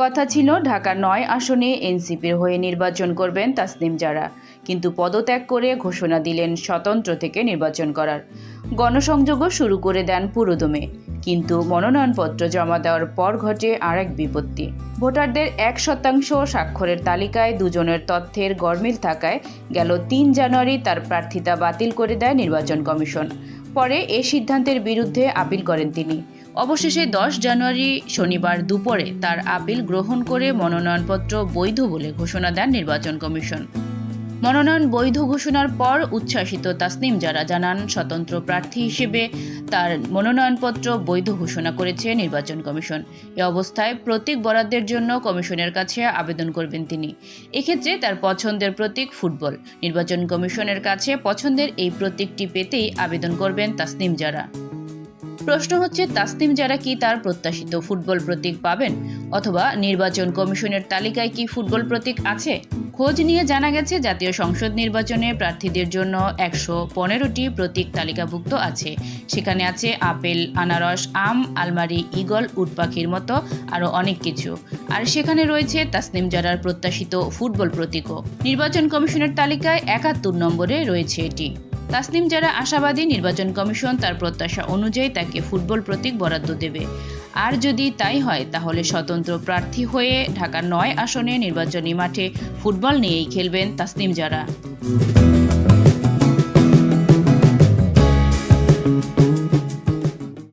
কথা ছিল ঢাকা নয় আসনে এনসিপির হয়ে নির্বাচন করবেন তাসনিম জারা। কিন্তু পদত্যাগ করে ঘোষণা দিলেন স্বতন্ত্র থেকে নির্বাচন করার। গণসংযোগও শুরু করে দেন পুরোদমে। কিন্তু মনোনয়নপত্র জমা দেওয়ার পর ঘটে আরেক বিপত্তি। ভোটারদের এক শতাংশ স্বাক্ষরের তালিকায় দুজনের তথ্যের গরমিল থাকায় গেল তিন জানুয়ারি তার প্রার্থিতা বাতিল করে দেয় নির্বাচন কমিশন। পরে এ সিদ্ধান্তের বিরুদ্ধে আপিল করেন তিনি। অবশেষে দশ জানুয়ারি শনিবার দুপুরে তার আপিল গ্রহণ করে মনোনয়নপত্র বৈধ বলে ঘোষণা দেন নির্বাচন কমিশন। মনোনয়ন বৈধ ঘোষণার পর উচ্ছ্বাসিত তাসনিম যারা জানান, স্বতন্ত্র প্রার্থী হিসেবে তার মনোনয়নপত্র বৈধ ঘোষণা করেছে নির্বাচন কমিশন। এ অবস্থায় প্রতীক বরাদ্দের জন্য কমিশনের কাছে আবেদন করবেন তিনি। এক্ষেত্রে তার পছন্দের প্রতীক ফুটবল। নির্বাচন কমিশনের কাছে পছন্দের এই প্রতীকটি পেতেই আবেদন করবেন তাসনিম যারা। প্রশ্ন হচ্ছে, তাসনিম যারা কি তার প্রত্যাশিত ফুটবল প্রতীক পাবেন? অথবা নির্বাচন কমিশনের তালিকায় কি ফুটবল প্রতীক আছে? খোঁজ নিয়ে জানা গেছে, জাতীয় সংসদ নির্বাচনে প্রার্থীদের জন্য একশো পনেরোটি প্রতীক তালিকাভুক্ত আছে। সেখানে আছে আপেল, আনারস, আম, আলমারি ইগল উট পাখির মতো আরও অনেক কিছু। আর সেখানে রয়েছে তাসনিম জারার প্রত্যাশিত ফুটবল প্রতীকও। নির্বাচন কমিশনের তালিকায় একাত্তর নম্বরে রয়েছে এটি। তাসনিম যারা আশাবাদী নির্বাচন কমিশন, তার প্রত্যাশা অনুযায়ী তাকে ফুটবল প্রতীক বরাদ্দ দেবে। আর যদি তাই হয়, তাহলে স্বতন্ত্র প্রার্থী হয়ে ঢাকা নয় আসনে নির্বাচনী মাঠে ফুটবল নিয়েই খেলবেন তাসলিম যারা।